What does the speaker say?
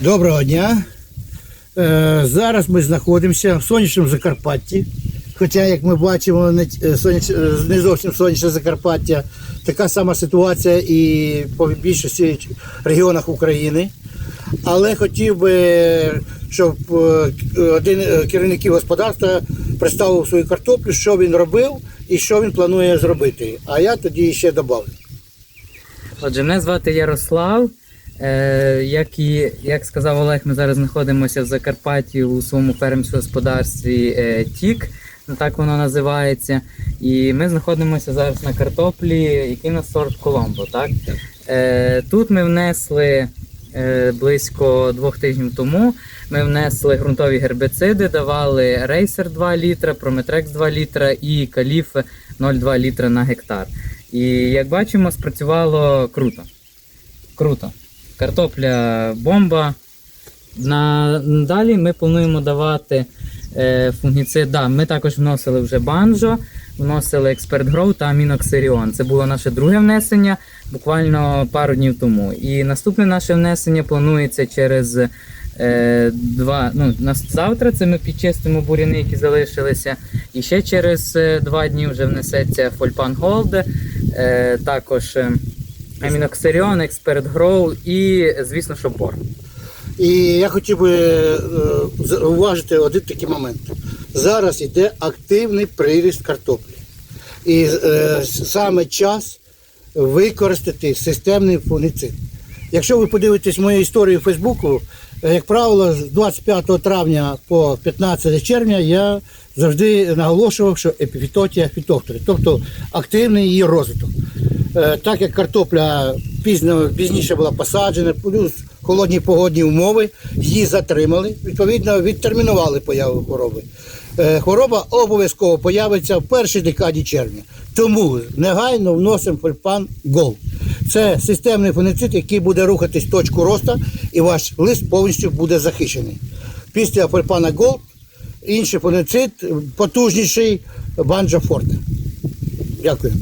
Доброго дня. Е, зараз ми знаходимося в сонячному Закарпатті. Хоча, як ми бачимо, не, е, е, зовсім сонячне Закарпаття, така сама ситуація і по більшості регіонах України. Але хотів би, щоб один керівників господарства представив свою картоплю, що він робив і що він планує зробити. А я тоді ще додав. Отже, мене звати Ярослав. Е, як, і, як сказав Олег, ми зараз знаходимося в Закарпатті у своєму фермерському господарстві е, Тік, так воно називається. І ми знаходимося зараз на картоплі, який на сорт Коломбо. Так? Е, тут ми внесли близько двох тижнів тому. Ми внесли ґрунтові гербициди, давали рейсер 2 літра, Прометрекс 2 літра і каліф 0,2 літра на гектар. І як бачимо, спрацювало круто. Круто. Картопля бомба. Далі ми плануємо давати е, фунгіцид. Да, ми також вносили вже банджо, вносили експерт Grow та аміноксиріон. Це було наше друге внесення буквально пару днів тому. І наступне наше внесення планується через е, два. Ну, завтра це ми підчистимо буряни, які залишилися. І ще через е, два дні вже внесеться Фольпан Голд, е, також аміноксиріон, експерт Grow і, звісно, що бор. І я хотів би е, зауважити один такий момент. Зараз йде активний приріст картоплі. І е, саме час використати системний фунгіцид. Якщо ви подивитесь мою історію в Фейсбуку, е, як правило, з 25 травня по 15 червня я завжди наголошував, що епіфітотія фітофтори, тобто активний її розвиток. Е, Так як картопля пізно, пізніше була посаджена, плюс холодні погодні умови, її затримали, відповідно, відтермінували появу хвороби. Е, Хвороба обов'язково появиться в першій декаді червня. Тому негайно вносимо фольпан Гол. Це системний фунгіцид, який буде рухатись в точку росту, і ваш лист повністю буде захищений. Після фольпана Гол інший фунгіцид потужніший банджа Форте. Дякую.